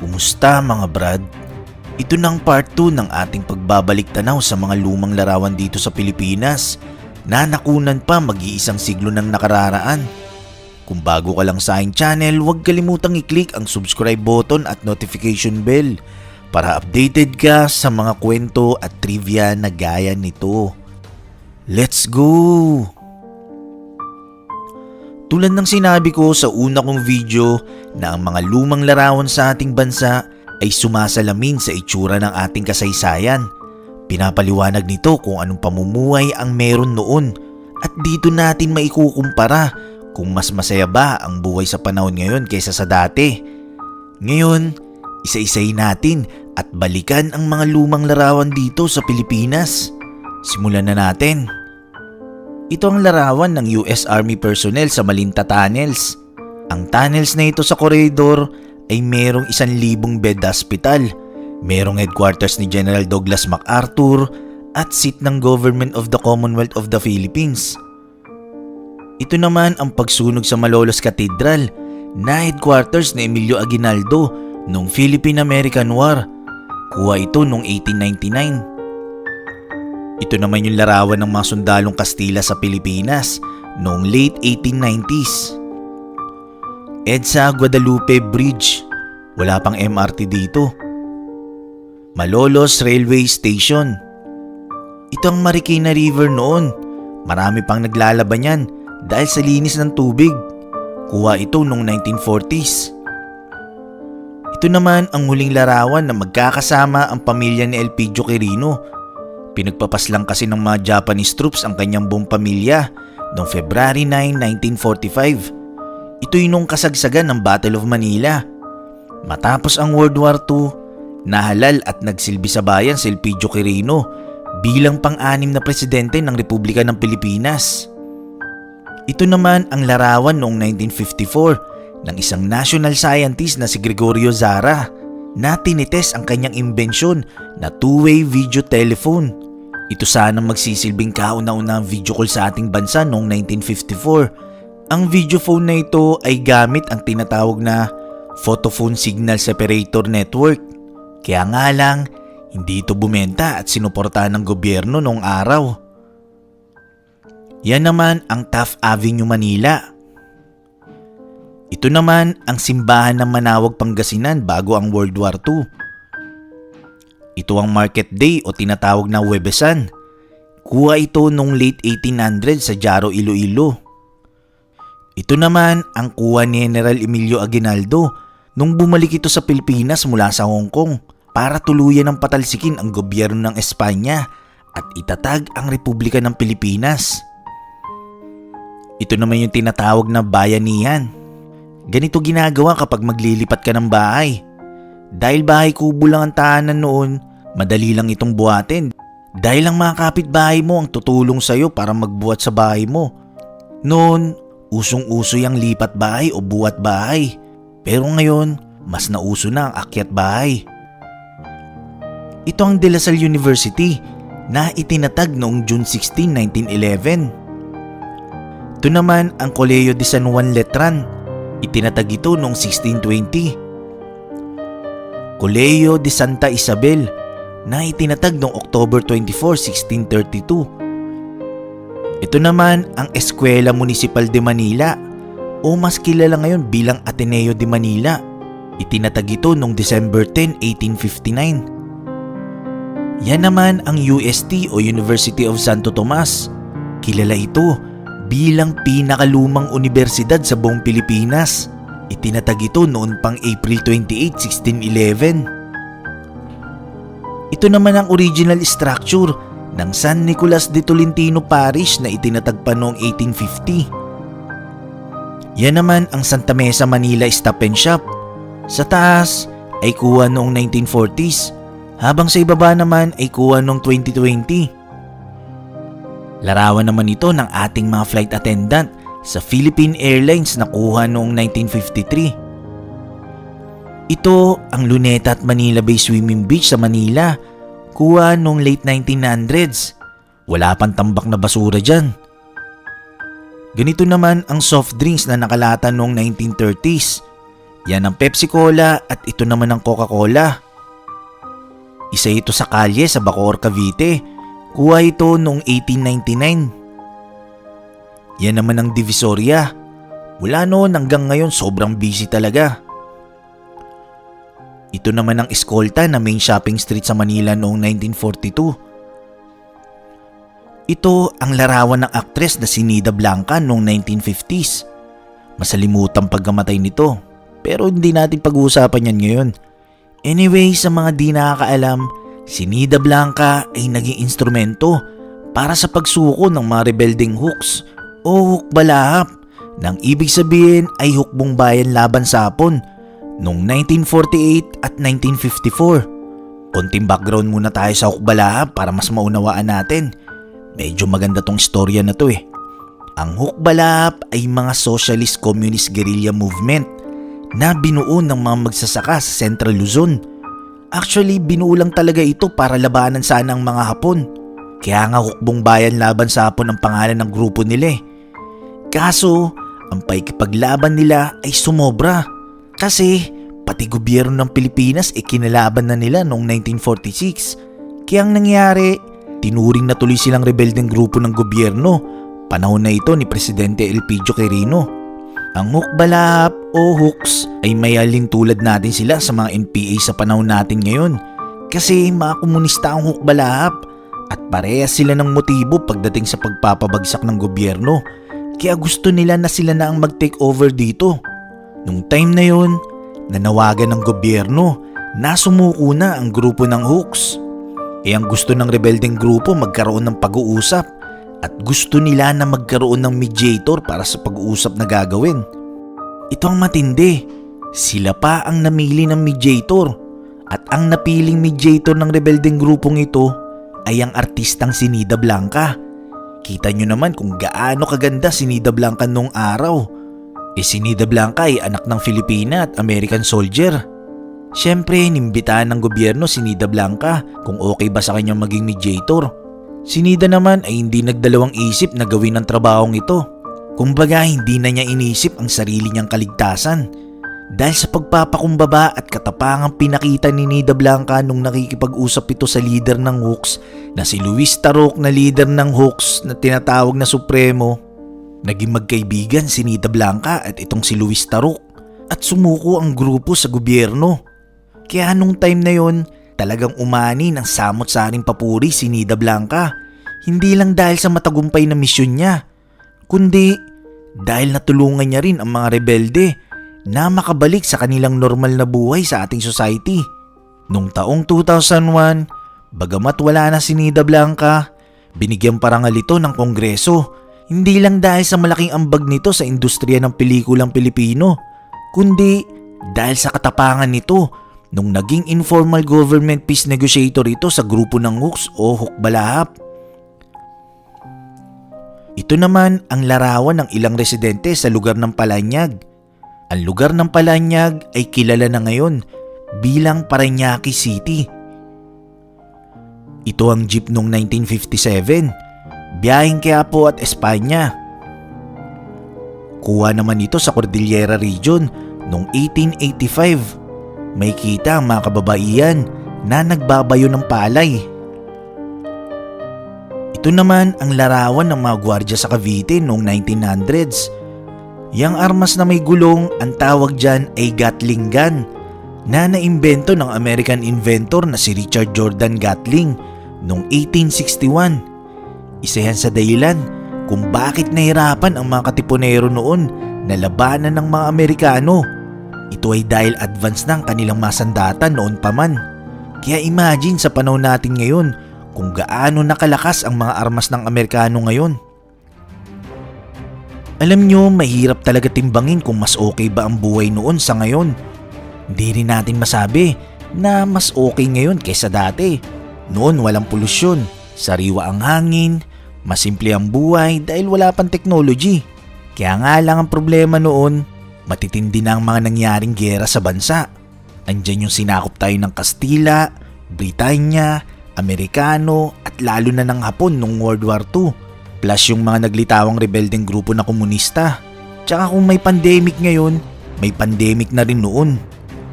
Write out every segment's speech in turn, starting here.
Kumusta mga brad? Ito na ang part 2 ng ating pagbabalik tanaw sa mga lumang larawan dito sa Pilipinas na nakunan pa mag-iisang siglo ng nakararaan. Kung bago ka lang sa aking channel, huwag kalimutang i-click ang subscribe button at notification bell para updated ka sa mga kwento at trivia na gaya nito. Let's go! Tulad ng sinabi ko sa una kong video na ang mga lumang larawan sa ating bansa ay sumasalamin sa itsura ng ating kasaysayan. Pinapaliwanag nito kung anong pamumuhay ang meron noon at dito natin maikukumpara kung mas masaya ba ang buhay sa panahon ngayon kaysa sa dati. Ngayon, isa-isayin natin at balikan ang mga lumang larawan dito sa Pilipinas. Simulan na natin. Ito ang larawan ng US Army personnel sa Malinta Tunnels. Ang tunnels na ito sa koridor ay merong isang libong bed hospital, merong headquarters ni General Douglas MacArthur at seat ng Government of the Commonwealth of the Philippines. Ito naman ang pagsunog sa Malolos Cathedral na headquarters ni Emilio Aguinaldo noong Philippine-American War. Kuha ito noong 1899. Ito naman yung larawan ng mga sundalong Kastila sa Pilipinas noong late 1890s. EDSA Guadalupe Bridge. Wala pang MRT dito. Malolos Railway Station. Ito ang Marikina River noon. Marami pang naglalaban yan dahil sa linis ng tubig. Kuha ito noong 1940s. Ito naman ang huling larawan na magkakasama ang pamilya ni Elpidio Quirino Pinagpapas lang kasi ng mga Japanese troops ang kanyang buong pamilya noong February 9, 1945. Ito'y nung kasagsagan ng Battle of Manila. Matapos ang World War II, nahalal at nagsilbi sa bayan si Elpidio Quirino bilang pang-anim na presidente ng Republika ng Pilipinas. Ito naman ang larawan noong 1954 ng isang national scientist na si Gregorio Zara na tinites ang kanyang imbensyon na two-way video telephone. Ito sanang magsisilbing kauna-unang video call sa ating bansa noong 1954. Ang video phone na ito ay gamit ang tinatawag na Photophone Signal Separator Network. Kaya nga lang, hindi ito bumenta at sinuportahan ng gobyerno noong araw. Yan naman ang Taft Avenue, Manila. Ito naman ang simbahan ng Manawag Pangasinan bago ang World War II. Ito ang Market Day o tinatawag na Webesan. Kuha ito noong late 1800 sa Jaro, Iloilo. Ito naman ang kuha ni General Emilio Aguinaldo nung bumalik ito sa Pilipinas mula sa Hong Kong para tuluyan ng patalsikin ang gobyerno ng Espanya at itatag ang Republika ng Pilipinas. Ito naman yung tinatawag na bayanihan Ganito ginagawa kapag maglilipat ka ng bahay. Dahil bahay kubo lang ang tahanan noon, madali lang itong buhatin. Dahil ang mga kapitbahay mo ang tutulong sa'yo para magbuhat sa bahay mo. Noon, usong-uso yung lipat bahay o buhat bahay. Pero ngayon, mas nauso na ang akyat bahay. Ito ang De La Salle University na itinatag noong June 16, 1911. Ito naman ang Colegio de San Juan Letran Itinatag ito noong 1620. Colegio de Santa Isabel na itinatag noong October 24, 1632. Ito naman ang Eskwela Municipal de Manila o mas kilala ngayon bilang Ateneo de Manila. Itinatag ito noong December 10, 1859. Yan naman ang UST o University of Santo Tomas. Kilala ito bilang pinakalumang universidad sa buong Pilipinas. Itinatag ito noon pang April 28, 1611. Ito naman ang original structure ng San Nicolas de Tolentino Parish na itinatag pa noong 1850. Yan naman ang Santa Mesa Manila Stop and Shop. Sa taas ay kuha noong 1940s habang sa ibaba naman ay kuha noong 2020. Larawan naman ito ng ating mga flight attendant sa Philippine Airlines na kuha noong 1953. Ito ang Luneta at Manila Bay Swimming Beach sa Manila. Kuha noong late 1900s. Wala pang tambak na basura dyan. Ganito naman ang soft drinks na nakalata noong 1930s. Yan ang Pepsi Cola at ito naman ang Coca-Cola. Isa ito sa kalye sa Bacoor, Cavite. Kuha ito noong 1899. Yan naman ang Divisoria. Wala noon hanggang ngayon sobrang busy talaga. Ito naman ang Escolta na main shopping street sa Manila noong 1942. Ito ang larawan ng aktres na si Nida Blanca noong 1950s. Masalimutan pagkamatay nito pero hindi natin pag-uusapan yan ngayon. Anyway, sa mga di nakakaalam, si Nida Blanca ay naging instrumento para sa pagsuko ng mga rebelding hooks o hukbalahap nang ibig sabihin ay hukbong bayan laban sa Hapon noong 1948 at 1954. Konting background muna tayo sa hukbalahap para mas maunawaan natin. Medyo maganda tong storya na to eh. Ang hukbalahap ay mga socialist communist guerrilla movement na binuo ng mga magsasaka sa Central Luzon. Actually, binuo lang talaga ito para labanan sana ang mga Hapon. Kaya nga hukbong bayan laban sa Hapon ang pangalan ng grupo nila eh. Kaso, ang paikipaglaban nila ay sumobra. Kasi, pati gobyerno ng Pilipinas ay kinalaban na nila noong 1946. Kaya ang nangyari, tinuring na tuloy silang rebeldeng grupo ng gobyerno. Panahon na ito ni Presidente Elpidio Quirino. Ang hukbalahap o hooks ay mayalin tulad natin sila sa mga NPA sa panahon natin ngayon. Kasi mga komunista ang hukbalahap at parehas sila ng motibo pagdating sa pagpapabagsak ng gobyerno. Kaya gusto nila na sila na ang mag-take over dito. Nung time na yon, nanawagan ng gobyerno na sumuko na ang grupo ng hooks. E ang gusto ng rebeldeng grupo magkaroon ng pag-uusap at gusto nila na magkaroon ng mediator para sa pag-uusap na gagawin. Ito ang matindi. Sila pa ang namili ng mediator at ang napiling mediator ng rebeldeng grupong ito ay ang artistang si Nida Blanca. Kita nyo naman kung gaano kaganda si Nida Blanca nung araw. E si Nida Blanca ay anak ng Filipina at American soldier. Siyempre, nimbitaan ng gobyerno si Nida Blanca kung okay ba sa kanyang maging mediator. Si Nida naman ay hindi nagdalawang isip na gawin ang trabahong ito. Kumbaga hindi na niya inisip ang sarili niyang kaligtasan. Dahil sa pagpapakumbaba at katapangang pinakita ni Nida Blanca nung nakikipag-usap ito sa leader ng Hawks na si Luis Tarok na leader ng Hawks na tinatawag na Supremo, naging magkaibigan si Nida Blanca at itong si Luis Tarok at sumuko ang grupo sa gobyerno. Kaya nung time na yon, talagang umani ng samot-saring papuri si Nida Blanca. Hindi lang dahil sa matagumpay na misyon niya, kundi dahil natulungan niya rin ang mga rebelde na makabalik sa kanilang normal na buhay sa ating society. Nung taong 2001, bagamat wala na si Nida Blanca, binigyan parangal ito ng kongreso. Hindi lang dahil sa malaking ambag nito sa industriya ng pelikulang Pilipino, kundi dahil sa katapangan nito nung naging informal government peace negotiator ito sa grupo ng Hooks o Hukbalahap. Ito naman ang larawan ng ilang residente sa lugar ng Palanyag. Ang lugar ng Palanyag ay kilala na ngayon bilang Parañaque City. Ito ang jeep noong 1957, biyaheng Quiapo at Espanya. Kuha naman ito sa Cordillera Region noong 1885. May kita ang mga kababaihan na nagbabayo ng palay. Ito naman ang larawan ng mga gwardya sa Cavite noong 1900s. Yang armas na may gulong, ang tawag dyan ay Gatling gun na naimbento ng American inventor na si Richard Jordan Gatling noong 1861. Isa yan sa dahilan kung bakit nahirapan ang mga katipunero noon na labanan ng mga Amerikano. Ito ay dahil advance ng kanilang masandatan noon pa man. Kaya imagine sa panahon natin ngayon kung gaano nakalakas ang mga armas ng Amerikano ngayon. Alam nyo, mahirap talaga timbangin kung mas okay ba ang buhay noon sa ngayon. Hindi rin natin masabi na mas okay ngayon kaysa dati. Noon walang polusyon, sariwa ang hangin, masimple ang buhay dahil wala pang technology. Kaya nga lang ang problema noon, matitindi na ang mga nangyaring gera sa bansa. Andyan yung sinakop tayo ng Kastila, Britanya, Amerikano at lalo na ng Hapon noong World War II. Plus yung mga naglitawang rebeldeng grupo na komunista. Tsaka kung may pandemic ngayon, may pandemic na rin noon.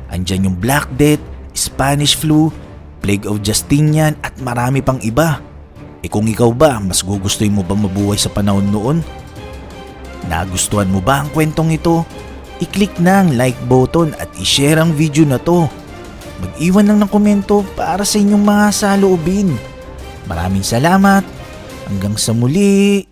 Andyan yung Black Death, Spanish flu, Plague of Justinian at marami pang iba. E kung ikaw ba, mas gugustuhin mo ba mabuhay sa panahon noon? Nagustuhan mo ba ang kwentong ito? I-click na ang like button at i-share ang video na to. Mag-iwan lang ng komento para sa inyong mga saloobin. Maraming salamat. Hanggang sa muli.